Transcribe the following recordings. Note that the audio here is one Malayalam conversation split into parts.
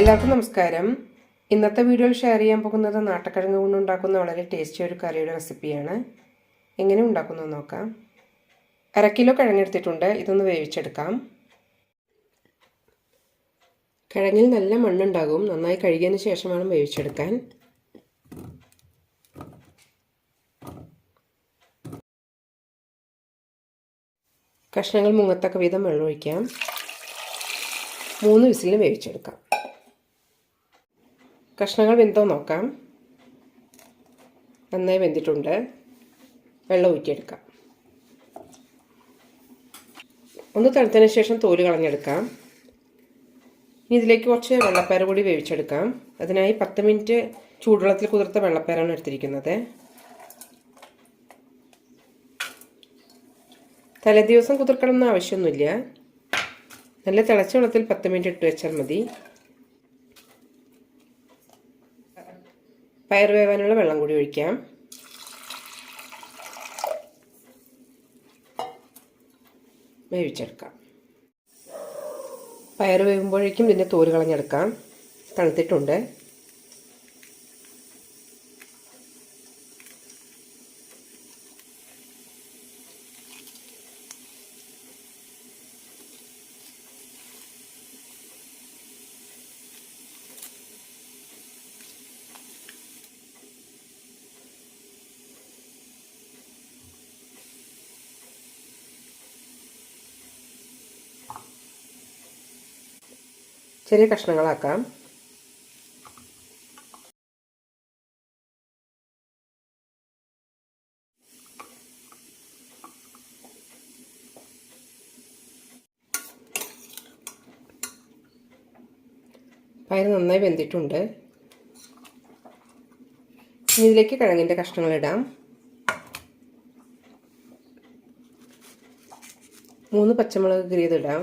എല്ലാവർക്കും നമസ്കാരം. ഇന്നത്തെ വീഡിയോയിൽ ഷെയർ ചെയ്യാൻ പോകുന്നത് നാട്ടക്കിഴങ്ങ് കൊണ്ട് ഉണ്ടാക്കുന്ന വളരെ ടേസ്റ്റി ഒരു കറിയുടെ റെസിപ്പിയാണ് എങ്ങനെ ഉണ്ടാക്കുന്നത് നോക്കാം. അര കിലോ കിഴങ്ങെടുത്തിട്ടുണ്ട് ഇതൊന്ന് വേവിച്ചെടുക്കാം. കിഴങ്ങിൽ നല്ല മണ്ണുണ്ടാകും. നന്നായി കഴുകിയതിന് ശേഷം വേണം വേവിച്ചെടുക്കാൻ. കഷ്ണങ്ങൾ മുങ്ങത്തക്ക വീതം വെള്ളമൊഴിക്കാം മൂന്ന് വിസിലിന് വേവിച്ചെടുക്കാം. കഷ്ണങ്ങൾ വെന്തോ നോക്കാം. നന്നായി വെന്തിട്ടുണ്ട്. വെള്ളം ഊറ്റിയെടുക്കാം. ഒന്ന് തണുത്തതിന് ശേഷം തോൽ കളഞ്ഞെടുക്കാം. ഇനി ഇതിലേക്ക് കുറച്ച് വെള്ളപ്പയർ കൂടി വേവിച്ചെടുക്കാം. അതിനായി പത്ത് മിനിറ്റ് ചൂടുവെള്ളത്തിൽ കുതിർത്ത വെള്ളപ്പയറാണ് എടുത്തിരിക്കുന്നത്. തലേദിവസം കുതിർക്കണമെന്ന് ആവശ്യമൊന്നുമില്ല. നല്ല തിളച്ച വെള്ളത്തിൽ പത്ത് മിനിറ്റ് ഇട്ട് വെച്ചാൽ മതി. പയർ വേവാനുള്ള വെള്ളം കൂടി ഒഴിക്കാം. വേവിച്ചെടുക്കാം. പയർ വേവുമ്പോഴേക്കും ഇതിന്റെ തോൽ കളഞ്ഞെടുക്കാം. തണുത്തിട്ടുണ്ട്. ചെറിയ കഷ്ണങ്ങളാക്കാം. പയർ നന്നായി വെന്തിട്ടുണ്ട്. ഇനി ഇതിലേക്ക് കിഴങ്ങിന്റെ കഷ്ണങ്ങൾ ഇടാം. മൂന്ന് പച്ചമുളക് കീറിയതിടാം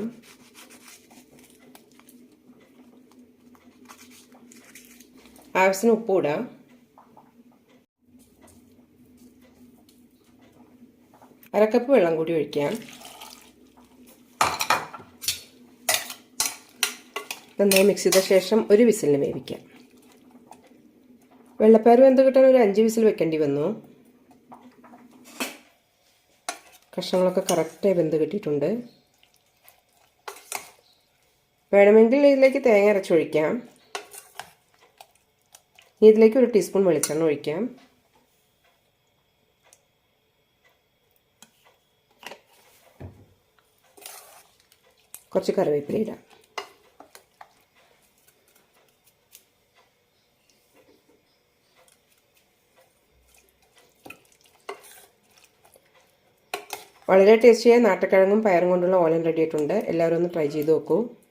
ആവശ്യത്തിന് ഉപ്പ് ഇടാം അരക്കപ്പ് വെള്ളം കൂടി ഒഴിക്കാം. നന്നായി മിക്സ് ചെയ്ത ശേഷം ഒരു വിസിലിന് വേവിക്കാം. വെള്ളപ്പയർ വെന്ത് കിട്ടാൻ ഒരു അഞ്ച് വിസിൽ വെക്കേണ്ടി വന്നു. കഷ്ണങ്ങളൊക്കെ കറക്റ്റായി വെന്ത് കിട്ടിയിട്ടുണ്ട്. വേണമെങ്കിൽ ഇതിലേക്ക് തേങ്ങ അരച്ചൊഴിക്കാം. ഇതിലേക്ക് ഒരു ടീസ്പൂൺ വെളിച്ചെണ്ണ ഒഴിക്കാം. കുറച്ച് കറിവേപ്പില ഇടാം. വളരെ ടേസ്റ്റിയായ നാട്ടുകിഴങ്ങും പയറും കൊണ്ടുള്ള ഓലൻ റെഡി ആയിട്ടുണ്ട്. എല്ലാവരും ഒന്ന് ട്രൈ ചെയ്ത് നോക്കൂ.